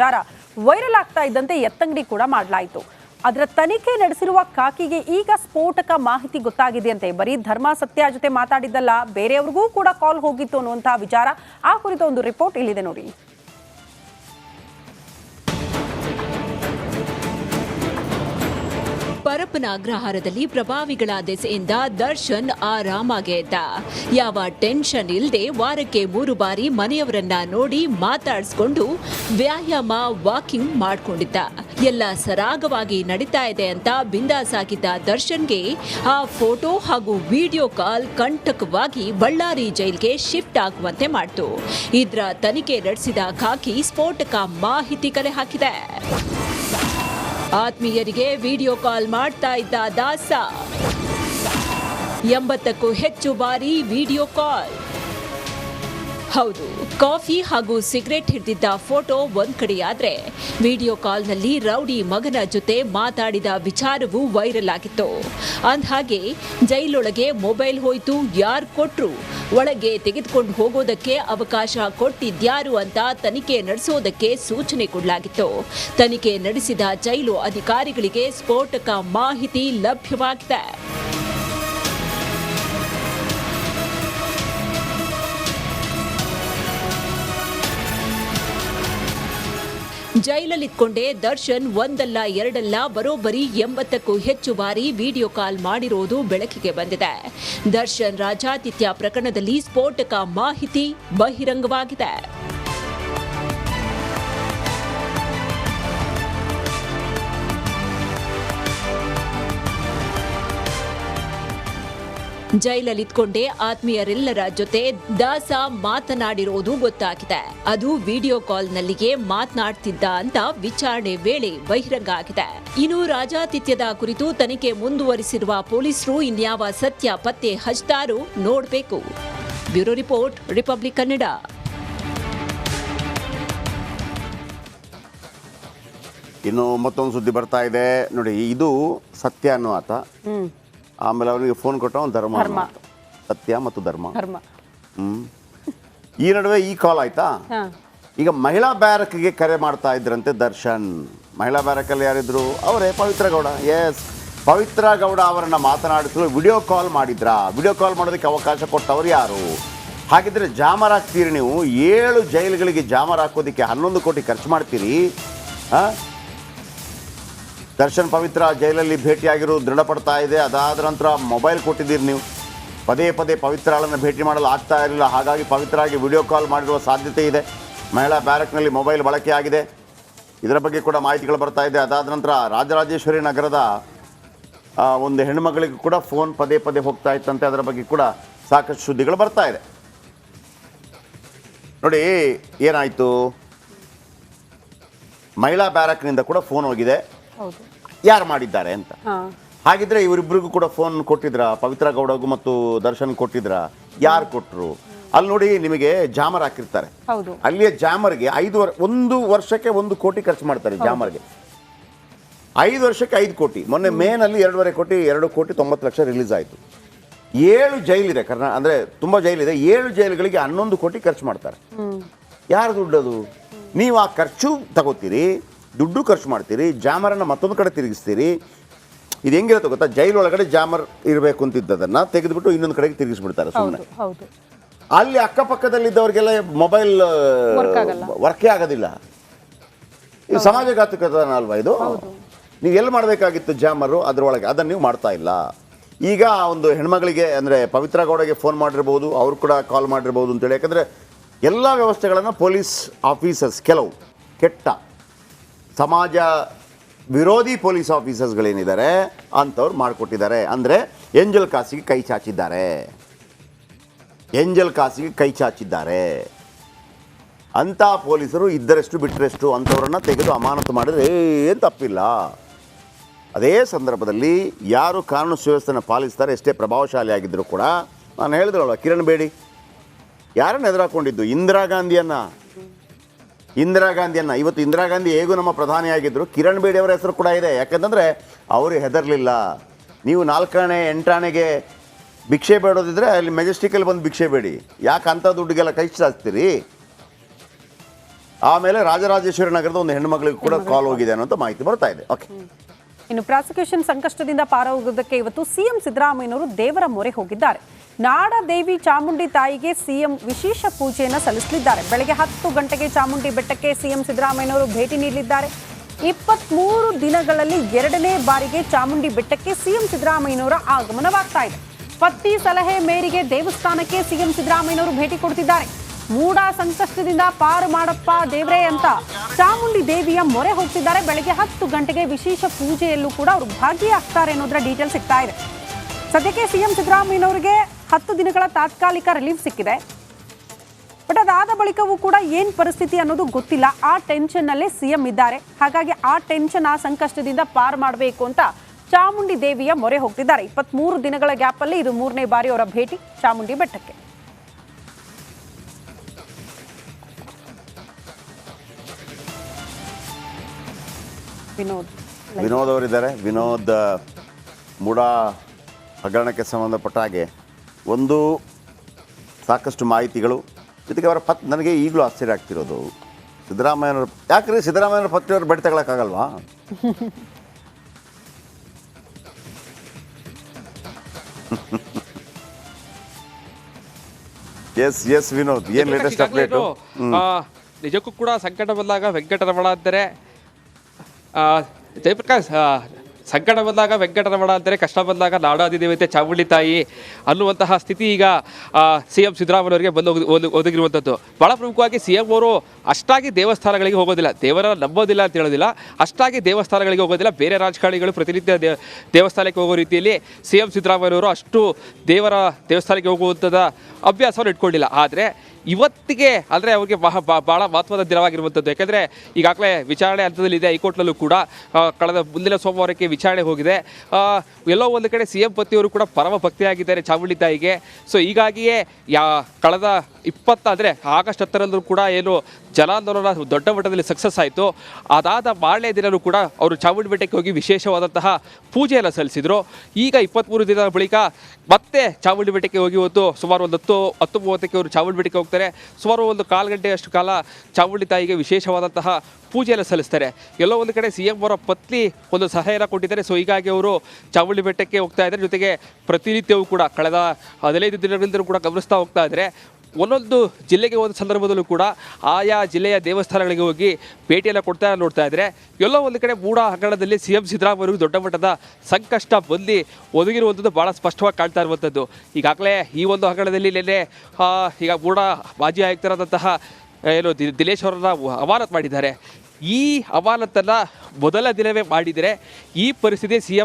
ವಿಚಾರ ವೈರಲ್ ಆಗ್ತಾ ಇದ್ದಂತೆ ಎತ್ತಂಗಡಿ ಕೂಡ ಮಾಡಲಾಯಿತು. ಅದರ ತನಿಖೆ ನಡೆಸಿರುವ ಕಾಕಿಗೆ ಈಗ ಸ್ಫೋಟಕ ಮಾಹಿತಿ ಗೊತ್ತಾಗಿದೆಯಂತೆ ಬರೀ ಧರ್ಮ ಸತ್ಯ ಜೊತೆ ಮಾತಾಡಿದ್ದಲ್ಲ, ಬೇರೆಯವ್ರಿಗೂ ಕೂಡ ಕಾಲ್ ಹೋಗಿತ್ತು ಅನ್ನುವಂತಹ ವಿಚಾರ. ಆ ಕುರಿತ ಒಂದು ರಿಪೋರ್ಟ್ ಇಲ್ಲಿದೆ ನೋಡಿ. ಪರಪ್ಪನ ಅಗ್ರಹಾರದಲ್ಲಿ ಪ್ರಭಾವಿಗಳ ದೆಸೆಯಿಂದ ದರ್ಶನ್ ಆರಾಮಾಗೆ ಇದ್ದ ಯಾವ ಟೆನ್ಷನ್ ಇಲ್ಲದೆ ವಾರಕ್ಕೆ ಮೂರು ಬಾರಿ ಮನೆಯವರನ್ನ ನೋಡಿ ಮಾತಾಡಿಸ್ಕೊಂಡು ವ್ಯಾಯಾಮ, ವಾಕಿಂಗ್ ಮಾಡ್ಕೊಂಡಿದ್ದ. ಎಲ್ಲ ಸರಾಗವಾಗಿ ನಡೀತಾ ಇದೆ ಅಂತ ಬಿಂದಾಸ್ ದರ್ಶನ್ಗೆ ಆ ಫೋಟೋ ಹಾಗೂ ವಿಡಿಯೋ ಕಾಲ್ ಕಂಟಕವಾಗಿ ಬಳ್ಳಾರಿ ಜೈಲ್ಗೆ ಶಿಫ್ಟ್ ಆಗುವಂತೆ ಮಾಡಿತು. ಇದರ ತನಿಖೆ ನಡೆಸಿದ ಖಾಕಿ ಸ್ಫೋಟಕ ಮಾಹಿತಿ ಕಲೆ ಹಾಕಿದೆ. ಆತ್ಮೀಯರಿಗೆ ವಿಡಿಯೋ ಕಾಲ್ ಮಾಡ್ತಾ ಇದ್ದ ದಾಸ. ಎಂಬತ್ತಕ್ಕೂ ಹೆಚ್ಚು ಬಾರಿ ವಿಡಿಯೋ ಕಾಲ್. ಹೌದು. ಕಾಫಿ ಹಾಗೂ ಸಿಗರೆಟ್ ಹಿಡಿದಿದ್ದ ಫೋಟೋ ಒಂದ್ ಕಡೆಯಾದ್ರೆ ವಿಡಿಯೋ ಕಾಲ್ನಲ್ಲಿ ರೌಡಿ ಮಗನ ಜೊತೆ ಮಾತಾಡಿದ ವಿಚಾರವೂ ವೈರಲ್ ಆಗಿತ್ತು. ಅಂದ್ಹಾಗೆ, ಜೈಲೊಳಗೆ ಮೊಬೈಲ್ ಹೋಯ್ತು, ಯಾರು ಕೊಟ್ರು? ಒಳಗೆ ತೆಗೆದುಕೊಂಡು ಹೋಗೋದಕ್ಕೆ ಅವಕಾಶ ಕೊಟ್ಟಿದ್ಯಾರು ಅಂತ ತನಿಖೆ ನಡೆಸೋದಕ್ಕೆ ಸೂಚನೆ ಕೊಡಲಾಗಿತ್ತು. ತನಿಖೆ ನಡೆಸಿದ ಜೈಲು ಅಧಿಕಾರಿಗಳಿಗೆ ಸ್ಫೋಟಕ ಮಾಹಿತಿ ಲಭ್ಯವಾಗಿದೆ. ಜೈಲಲ್ಲಿದ್ಕೊಂಡೇ ದರ್ಶನ್ ಒಂದಲ್ಲ ಎರಡಲ್ಲ ಬರೋಬ್ಬರಿ ಎಂಬತ್ತಕ್ಕೂ ಹೆಚ್ಚು ಬಾರಿ ವಿಡಿಯೋ ಕಾಲ್ ಮಾಡಿರೋದು ಬೆಳಕಿಗೆ ಬಂದಿದೆ. ದರ್ಶನ್ ರಾಜಾತಿಥ್ಯ ಪ್ರಕರಣದಲ್ಲಿ ಸ್ಫೋಟಕ ಮಾಹಿತಿ ಬಹಿರಂಗವಾಗಿದೆ. ಜೈಲಲ್ಲಿದ್ಕೊಂಡೇ ಆತ್ಮೀಯರೆಲ್ಲರ ಜೊತೆ ದಾಸ ಮಾತನಾಡಿರೋದು ಗೊತ್ತಾಗಿದೆ. ಅದು ವಿಡಿಯೋ ಕಾಲ್ನಲ್ಲಿಯೇ ಮಾತನಾಡ್ತಿದ್ದ ಅಂತ ವಿಚಾರಣೆ ವೇಳೆ ಬಹಿರಂಗ ಆಗಿದೆ. ಇನ್ನು ರಾಜಾತಿಥ್ಯದ ಕುರಿತು ತನಿಖೆ ಮುಂದುವರಿಸಿರುವ ಪೊಲೀಸರು ಇನ್ಯಾವ ಸತ್ಯ ಪತ್ತೆ ಹಚ್ತಾರೋ ನೋಡಬೇಕು. Bureau report Republic Kannada. ಇನ್ನು ಮತ್ತೊಂದು ಸುದ್ದಿ ಬರ್ತಾ ಇದೆ. ನೋಡಿ ಇದು ಸತ್ಯ ಅನ್ನೋ ಆತ ಆಮೇಲೆ ಅವನಿಗೆ ಫೋನ್ ಕೊಟ್ಟ ಅವ್ನು ಧರ್ಮ ಅನ್ನೋ ಸತ್ಯ ಮತ್ತು ಧರ್ಮ. ಧರ್ಮ. ಹ್ಮ್. ಈ ನಡುವೆ ಈ ಕಾಲ್ ಆಯ್ತಾ? ಹಾ. ಈಗ ಮಹಿಳಾ ಬ್ಯಾರಕ್ಗೆ ಕರೆ ಮಾಡ್ತಾ ಇದ್ರಂತೆ ದರ್ಶನ್. ಮಹಿಳಾ ಬ್ಯಾರಕಲ್ಲಿ ಯಾರಿದ್ರು? ಅವರೇ ಪವಿತ್ರ ಗೌಡ. ಎಸ್ ಪವಿತ್ರ ಗೌಡ ಅವರನ್ನ ಮಾತನಾಡಿಸಲು ವಿಡಿಯೋ ಕಾಲ್ ಮಾಡಿದ್ರಾ? ವಿಡಿಯೋ ಕಾಲ್ ಮಾಡೋದಕ್ಕೆ ಅವಕಾಶ ಕೊಟ್ಟವರು ಯಾರು? ಹಾಗಿದ್ರೆ ಜಾಮರ್ ಹಾಕ್ತೀರಿ ನೀವು? ಏಳು ಜೈಲುಗಳಿಗೆ ಜಾಮರ್ ಹಾಕೋದಕ್ಕೆ ಹನ್ನೊಂದು ಕೋಟಿ ಖರ್ಚು ಮಾಡ್ತೀರಿ? ಆ? ದರ್ಶನ್ ಪವಿತ್ರ ಜೈಲಲ್ಲಿ ಭೇಟಿಯಾಗಿರೋದು ದೃಢಪಡ್ತಾ ಇದೆ. ಅದಾದ ನಂತರ ಮೊಬೈಲ್ ಕೊಟ್ಟಿದ್ದೀರಿ ನೀವು. ಪದೇ ಪದೇ ಪವಿತ್ರಾಳನ್ನು ಭೇಟಿ ಮಾಡಲು ಆಗ್ತಾ ಇರಲಿಲ್ಲ. ಹಾಗಾಗಿ ಪವಿತ್ರಾಗಿ ವಿಡಿಯೋ ಕಾಲ್ ಮಾಡಿರುವ ಸಾಧ್ಯತೆ ಇದೆ. ಮಹಿಳಾ ಬ್ಯಾರಕ್ನಲ್ಲಿ ಮೊಬೈಲ್ ಬಳಕೆಯಾಗಿದೆ ಇದರ ಬಗ್ಗೆ ಕೂಡ ಮಾಹಿತಿಗಳು ಬರ್ತಾ ಇದೆ. ಅದಾದ ನಂತರ ರಾಜರಾಜೇಶ್ವರಿ ನಗರದ ಒಂದು ಹೆಣ್ಮಗಳಿಗೂ ಕೂಡ ಫೋನ್ ಪದೇ ಪದೇ ಹೋಗ್ತಾ ಇತ್ತಂತೆ. ಅದರ ಬಗ್ಗೆ ಕೂಡ ಸಾಕಷ್ಟು ಸುದ್ದಿಗಳು ಬರ್ತಾ ಇದೆ. ನೋಡಿ, ಏನಾಯಿತು? ಮಹಿಳಾ ಬ್ಯಾರಕ್ನಿಂದ ಕೂಡ ಫೋನ್ ಹೋಗಿದೆ. ಯಾರು ಮಾಡಿದ್ದಾರೆ ಅಂತ? ಹಾಗಿದ್ರೆ ಇವರಿಬ್ಬರಿಗೂ ಕೂಡ ಫೋನ್ ಕೊಟ್ಟಿದ್ರ? ಪವಿತ್ರ ಗೌಡಗೂ ಮತ್ತು ದರ್ಶನ್ ಕೊಟ್ಟಿದ್ರ? ಯಾರು ಕೊಟ್ಟರು ಅಲ್ಲಿ ನೋಡಿ ನಿಮಗೆ ಜಾಮರ್ ಹಾಕಿರ್ತಾರೆ. ಅಲ್ಲಿಯ ಜಾಮರ್ಗೆ ಐದು ಒಂದು ವರ್ಷಕ್ಕೆ ಒಂದು ಕೋಟಿ ಖರ್ಚು ಮಾಡ್ತಾರೆ ಜಾಮರ್ಗೆ. ಐದು ವರ್ಷಕ್ಕೆ ಐದು ಕೋಟಿ. ಮೊನ್ನೆ ಮೇನಲ್ಲಿ ಎರಡೂವರೆ ಕೋಟಿ ಎರಡು ಕೋಟಿ ತೊಂಬತ್ತು ಲಕ್ಷ ರಿಲೀಸ್ ಆಯಿತು. ಏಳು ಜೈಲಿದೆ ಕರ್ನಾ ಅಂದರೆ ತುಂಬ ಜೈಲಿದೆ ಏಳು ಜೈಲುಗಳಿಗೆ ಹನ್ನೊಂದು ಕೋಟಿ ಖರ್ಚು ಮಾಡ್ತಾರೆ. ಯಾರು ದುಡ್ಡದು? ನೀವು ಆ ಖರ್ಚು ತಗೋತೀರಿ ದುಡ್ಡು ಖರ್ಚು ಮಾಡ್ತೀರಿ ಜಾಮರನ್ನು ಮತ್ತೊಂದು ಕಡೆ ತಿರುಗಿಸ್ತೀರಿ. ಇದು ಹೆಂಗಿರುತ್ತೆ ಗೊತ್ತಾ? ಜೈಲೊಳಗಡೆ ಜಾಮರ್ ಇರಬೇಕು ಅಂತಿದ್ದದನ್ನ ತೆಗೆದುಬಿಟ್ಟು ಇನ್ನೊಂದು ಕಡೆಗೆ ತಿರುಗಿಸ್ಬಿಡ್ತಾರೆ ಸುಮ್ಮನೆ ಹೌದು ಅಲ್ಲಿ ಅಕ್ಕಪಕ್ಕದಲ್ಲಿದ್ದವರಿಗೆಲ್ಲ ಮೊಬೈಲ್. ವರ್ಕೇ ಆಗೋದಿಲ್ಲ. ಇದು ಸಮಾಜಘಾತುಕತನ ಅಲ್ವಾ ಇದು? ನೀವು ಎಲ್ಲಿ ಮಾಡಬೇಕಾಗಿತ್ತು ಜಾಮರು ಅದರೊಳಗೆ? ಅದನ್ನು ನೀವು ಮಾಡ್ತಾ ಇಲ್ಲ. ಈಗ ಒಂದು ಹೆಣ್ಮಗಳಿಗೆ ಅಂದರೆ ಪವಿತ್ರ ಗೌಡಗೆ ಫೋನ್ ಮಾಡಿರ್ಬೋದು ಅವ್ರು ಕೂಡ ಕಾಲ್ ಮಾಡಿರ್ಬೋದು ಅಂತೇಳಿ. ಯಾಕಂದರೆ ಎಲ್ಲ ವ್ಯವಸ್ಥೆಗಳನ್ನು ಪೊಲೀಸ್ ಆಫೀಸರ್ಸ್ ಕೆಲವು ಕೆಟ್ಟ ಸಮಾಜ ವಿರೋಧಿ ಪೊಲೀಸ್ ಆಫೀಸರ್ಸ್ಗಳೇನಿದ್ದಾರೆ ಅಂಥವ್ರು ಮಾಡಿಕೊಟ್ಟಿದ್ದಾರೆ. ಅಂದರೆ ಎಂಜಲ್ ಕಾಸಿಗೆ ಕೈ ಚಾಚಿದ್ದಾರೆ. ಎಂಜಲ್ ಕಾಸಿಗೆ ಕೈ ಚಾಚಿದ್ದಾರೆ. ಅಂಥ ಪೊಲೀಸರು ಇದ್ದರಷ್ಟು ಬಿಟ್ಟರೆಷ್ಟು ಅಂಥವ್ರನ್ನ ತೆಗೆದು ಅಮಾನತು ಮಾಡಿದ್ರೆ ಏನು ತಪ್ಪಿಲ್ಲ. ಅದೇ ಸಂದರ್ಭದಲ್ಲಿ ಯಾರು ಕಾನೂನು ಸುವ್ಯವಸ್ಥೆನ ಪಾಲಿಸ್ತಾರೆ, ಎಷ್ಟೇ ಪ್ರಭಾವಶಾಲಿ ಆಗಿದ್ದರೂ ಕೂಡ, ನಾನು ಹೇಳಿದ್ರಲ್ವ ಕಿರಣ್ ಬೇಡಿ. ಯಾರನ್ನು ಎದುರಾಕೊಂಡಿದ್ದು? ಇಂದಿರಾ ಗಾಂಧಿಯನ್ನು? ಇಂದಿರಾ ಗಾಂಧಿಯನ್ನು. ಇವತ್ತು ಇಂದಿರಾ ಗಾಂಧಿ ಹೇಗೂ ನಮ್ಮ ಪ್ರಧಾನಿಯಾಗಿದ್ದರು ಕಿರಣ್ ಬೇಡಿ ಅವರ ಹೆಸರು ಕೂಡ ಇದೆ. ಯಾಕಂತಂದರೆ ಅವರು ಹೆದರಲಿಲ್ಲ. ನೀವು ನಾಲ್ಕನೇ ಎಂಟಾಣೆಗೆ ಭಿಕ್ಷೆ ಬೇಡೋದಿದ್ರೆ ಅಲ್ಲಿ ಮೆಜೆಸ್ಟಿಕಲ್ಲಿ ಬಂದು ಭಿಕ್ಷೆ ಬೇಡಿ. ಯಾಕೆ ಅಂಥ ದುಡ್ಡಿಗೆಲ್ಲ ಕೈ ಆಮೇಲೆ ರಾಜರಾಜೇಶ್ವರಿ ನಗರದ ಒಂದು ಹೆಣ್ಣುಮಗಳಿಗೆ ಕೂಡ ಕಾಲ್ ಹೋಗಿದೆ ಅನ್ನೋಂಥ ಮಾಹಿತಿ ಬರ್ತಾ ಇದೆ. ಓಕೆ ಇನ್ನು ಪ್ರಾಸಿಕ್ಯೂಷನ್ ಸಂಕಷ್ಟದಿಂದ ಪಾರಾಗುವುದಕ್ಕೆ ಇವತ್ತು ಸಿಎಂ ಸಿದ್ದರಾಮಯ್ಯನವರು ದೇವರ ಮೊರೆ ಹೋಗಿದ್ದಾರೆ. ನಾಡ ದೇವಿ ಚಾಮುಂಡಿ ತಾಯಿಗೆ ಸಿಎಂ ವಿಶೇಷ ಪೂಜೆಯನ್ನು ಸಲ್ಲಿಸಲಿದ್ದಾರೆ. ಬೆಳಗ್ಗೆ ಹತ್ತು ಗಂಟೆಗೆ ಚಾಮುಂಡಿ ಬೆಟ್ಟಕ್ಕೆ ಸಿಎಂ ಸಿದ್ದರಾಮಯ್ಯನವರು ಭೇಟಿ ನೀಡಲಿದ್ದಾರೆ. ಇಪ್ಪತ್ಮೂರು ದಿನಗಳಲ್ಲಿ ಎರಡನೇ ಬಾರಿಗೆ ಚಾಮುಂಡಿ ಬೆಟ್ಟಕ್ಕೆ ಸಿಎಂ ಸಿದ್ದರಾಮಯ್ಯನವರ ಆಗಮನವಾಗ್ತಾ ಇದೆ. ಪತ್ನಿ ಸಲಹೆ ಮೇರೆಗೆ ದೇವಸ್ಥಾನಕ್ಕೆ ಸಿಎಂ ಸಿದ್ದರಾಮಯ್ಯನವರು ಭೇಟಿ ಕೊಡ್ತಿದ್ದಾರೆ. ಮೂಡ ಸಂಕಷ್ಟದಿಂದ ಪಾರು ಮಾಡಪ್ಪ ದೇವ್ರೆ ಅಂತ ಚಾಮುಂಡಿ ದೇವಿಯ ಮೊರೆ ಹೋಗ್ತಿದ್ದಾರೆ. ಬೆಳಗ್ಗೆ ಹತ್ತು ಗಂಟೆಗೆ ವಿಶೇಷ ಪೂಜೆಯಲ್ಲೂ ಕೂಡ ಅವರು ಭಾಗಿಯಾಗ್ತಾರೆ ಅನ್ನೋದರ ಡೀಟೇಲ್ ಸಿಗ್ತಾ ಇದೆ. ಸದ್ಯಕ್ಕೆ ಸಿಎಂ ಸಿದ್ದರಾಮಯ್ಯನವರಿಗೆ ಹತ್ತು ದಿನಗಳ ತಾತ್ಕಾಲಿಕ ರಿಲೀಫ್ ಸಿಕ್ಕಿದೆ. ಬಟ್ ಅದಾದ ಬಳಿಕವೂ ಕೂಡ ಏನ್ ಪರಿಸ್ಥಿತಿ ಅನ್ನೋದು ಗೊತ್ತಿಲ್ಲ. ಆ ಟೆನ್ಷನ್ ಅಲ್ಲೇ ಸಿಎಂ ಇದ್ದಾರೆ. ಹಾಗಾಗಿ ಆ ಟೆನ್ಷನ್ ಆ ಸಂಕಷ್ಟದಿಂದ ಪಾರು ಮಾಡಬೇಕು ಅಂತ ಚಾಮುಂಡಿ ದೇವಿಯ ಮೊರೆ ಹೋಗ್ತಿದ್ದಾರೆ. ಇಪ್ಪತ್ಮೂರು ದಿನಗಳ ಗ್ಯಾಪ್ ಅಲ್ಲಿ ಇದು ಮೂರನೇ ಬಾರಿ ಅವರ ಭೇಟಿ ಚಾಮುಂಡಿ ಬೆಟ್ಟಕ್ಕೆ. ವಿನೋದ್. ವಿನೋದ್ ಅವರಿದ್ದಾರೆ. ವಿನೋದ್ ಮೂಡ ಹಗರಣಕ್ಕೆ ಸಂಬಂಧಪಟ್ಟ ಹಾಗೆ ಒಂದು ಸಾಕಷ್ಟು ಮಾಹಿತಿಗಳು. ಜೊತೆಗೆ ಅವರ ಪತ್ ನನಗೆ ಈಗಲೂ ಆಶ್ಚರ್ಯ ಆಗ್ತಿರೋದು. ಸಿದ್ದರಾಮಯ್ಯನವ್ರ ಯಾಕ್ರಿ ಸಿದ್ದರಾಮಯ್ಯನವ್ರ ಪತ್ನಿಯವ್ರು ಬೆಡ್ ತಗೊಳಕ್ಕಾಗಲ್ವಾ? S S Vinod. ಏನು ಲೇಟೆಸ್ಟ್ ಅಪ್ಡೇಟ್ ನಿಜಕ್ಕೂ ಕೂಡ ಸಂಕಟ ಬಂದಾಗ ವೆಂಕಟರಮಣ ಅಂತಾರೆ. ಆ, ಜಯಪ್ರಕಾಶ್ ಸಂಕಟ ಬಂದಾಗ ವೆಂಕಟರಮಣ ಅಂತಾರೆ, ಕಷ್ಟ ಬಂದಾಗ ನಾಡಾದಿದೇವತೆ ಚಾಮುಂಡಿ ತಾಯಿ ಅನ್ನುವಂತಹ ಸ್ಥಿತಿ ಈಗ ಸಿ ಎಂ ಸಿದ್ದರಾಮಯ್ಯವರಿಗೆ ಬಂದು ಒದಗಿ- ಒದಗಿ- ಒದಗಿರುವಂಥದ್ದು ಭಾಳ ಪ್ರಮುಖವಾಗಿ ಸಿ ಎಂ ಅವರು ಅಷ್ಟಾಗಿ ದೇವಸ್ಥಾನಗಳಿಗೆ ಹೋಗೋದಿಲ್ಲ. ದೇವರ ನಂಬೋದಿಲ್ಲ ಅಂತ ಹೇಳೋದಿಲ್ಲ. ಅಷ್ಟಾಗಿ ದೇವಸ್ಥಾನಗಳಿಗೆ ಹೋಗೋದಿಲ್ಲ. ಬೇರೆ ರಾಜಕಾರಣಿಗಳು ಪ್ರತಿನಿತ್ಯ ದೇವಸ್ಥಾನಕ್ಕೆ ಹೋಗೋ ರೀತಿಯಲ್ಲಿ ಸಿ ಎಂ ಸಿದ್ದರಾಮಯ್ಯವರು ಅಷ್ಟು ದೇವರ ದೇವಸ್ಥಾನಕ್ಕೆ ಹೋಗುವಂಥದ್ದು ಅಭ್ಯಾಸವನ್ನು ಇಟ್ಕೊಂಡಿಲ್ಲ. ಆದರೆ ಇವತ್ತಿಗೆ ಅಂದರೆ ಅವರಿಗೆ ಬಹ ಭಾಳ ಮಹತ್ವದ ದಿನವಾಗಿರುವಂಥದ್ದು. ಯಾಕೆಂದರೆ ಈಗಾಗಲೇ ವಿಚಾರಣೆ ಹಂತದಲ್ಲಿದೆ, ಹೈಕೋರ್ಟ್ನಲ್ಲೂ ಕೂಡ ಕಳೆದ ಮುಂದಿನ ಸೋಮವಾರಕ್ಕೆ ವಿಚಾರಣೆ ಹೋಗಿದೆ. ಎಲ್ಲೋ ಒಂದು ಕಡೆ ಸಿ ಎಂ ಪತಿಯವರು ಕೂಡ ಪರಮ ಭಕ್ತಿಯಾಗಿದ್ದಾರೆ ಚಾಮುಂಡಿ ತಾಯಿಗೆ. ಸೊ ಹೀಗಾಗಿಯೇ ಯಾ, ಕಳೆದ ಇಪ್ಪತ್ತ ಅಂದರೆ ಆಗಸ್ಟ್ ಹತ್ತರಂದು ಕೂಡ ಏನು ಜನಾಂದೋಲನ ದೊಡ್ಡ ಮಟ್ಟದಲ್ಲಿ ಸಕ್ಸಸ್ ಆಯಿತು. ಅದಾದ ಮಾರನೇ ದಿನವೂ ಕೂಡ ಅವರು ಚಾಮುಂಡಿ ಬೆಟ್ಟಕ್ಕೆ ಹೋಗಿ ವಿಶೇಷವಾದಂತಹ ಪೂಜೆಯನ್ನು ಸಲ್ಲಿಸಿದರು. ಈಗ ಇಪ್ಪತ್ತ್ಮೂರು ದಿನದ ಬಳಿಕ ಮತ್ತೆ ಚಾಮುಂಡಿ ಬೆಟ್ಟಕ್ಕೆ ಹೋಗಿ ಹೊತ್ತು ಸುಮಾರು ಒಂದು ಹತ್ತು ಹತ್ತು ಮೂವತ್ತಕ್ಕೆ ಅವರು ಚಾಮುಂಡಿ ಬೆಟ್ಟಕ್ಕೆ ಹೋಗ್ತಾರೆ. ಸುಮಾರು ಒಂದು ಕಾಲು ಗಂಟೆಯಷ್ಟು ಕಾಲ ಚಾಮುಂಡಿ ತಾಯಿಗೆ ವಿಶೇಷವಾದಂತಹ ಪೂಜೆಯನ್ನು ಸಲ್ಲಿಸ್ತಾರೆ. ಎಲ್ಲೋ ಒಂದು ಕಡೆ ಸಿ ಎಂ ಅವರ ಪತ್ನಿ ಒಂದು ಸಹಾಯನ ಕೊಟ್ಟಿದ್ದಾರೆ. ಸೊ ಹೀಗಾಗಿ ಅವರು ಚಾಮುಂಡಿ ಬೆಟ್ಟಕ್ಕೆ ಹೋಗ್ತಾ ಇದ್ದಾರೆ. ಜೊತೆಗೆ ಪ್ರತಿನಿತ್ಯವೂ ಕೂಡ ಕಳೆದ ಹದಿನೈದು ದಿನಗಳಿಂದಲೂ ಕೂಡ ಗಮನಿಸ್ತಾ ಹೋಗ್ತಾ ಇದ್ದಾರೆ. ಒಂದೊಂದು ಜಿಲ್ಲೆಗೆ ಹೋದ ಸಂದರ್ಭದಲ್ಲೂ ಕೂಡ ಆಯಾ ಜಿಲ್ಲೆಯ ದೇವಸ್ಥಾನಗಳಿಗೆ ಹೋಗಿ ಭೇಟಿಯನ್ನು ಕೊಡ್ತಾ ನೋಡ್ತಾ ಇದ್ದರೆ ಎಲ್ಲೋ ಒಂದು ಕಡೆ ಮೂಡ ಹಗರಣದಲ್ಲಿ ಸಿ ಎಂ ಸಿದ್ದರಾಮಯ್ಯ ದೊಡ್ಡ ಮಟ್ಟದ ಸಂಕಷ್ಟ ಬಂದು ಒದಗಿರುವಂಥದ್ದು ಭಾಳ ಸ್ಪಷ್ಟವಾಗಿ ಕಾಣ್ತಾ ಇರುವಂಥದ್ದು. ಈಗಾಗಲೇ ಈ ಒಂದು ಹಗರಣದಲ್ಲಿ ನಿನ್ನೆ ಈಗ ಮೂಡ ಮಾಜಿ ಆಯುಕ್ತರಾದಂತಹ ಏನು ದಿನೇಶ್ ಅವರನ್ನ ಅಮಾನತ್ ಮಾಡಿದ್ದಾರೆ. ಈ ಅಮಾನತನ್ನು ಮೊದಲ ದಿನವೇ ಮಾಡಿದರೆ ಈ ಪರಿಸ್ಥಿತಿ ಸಿ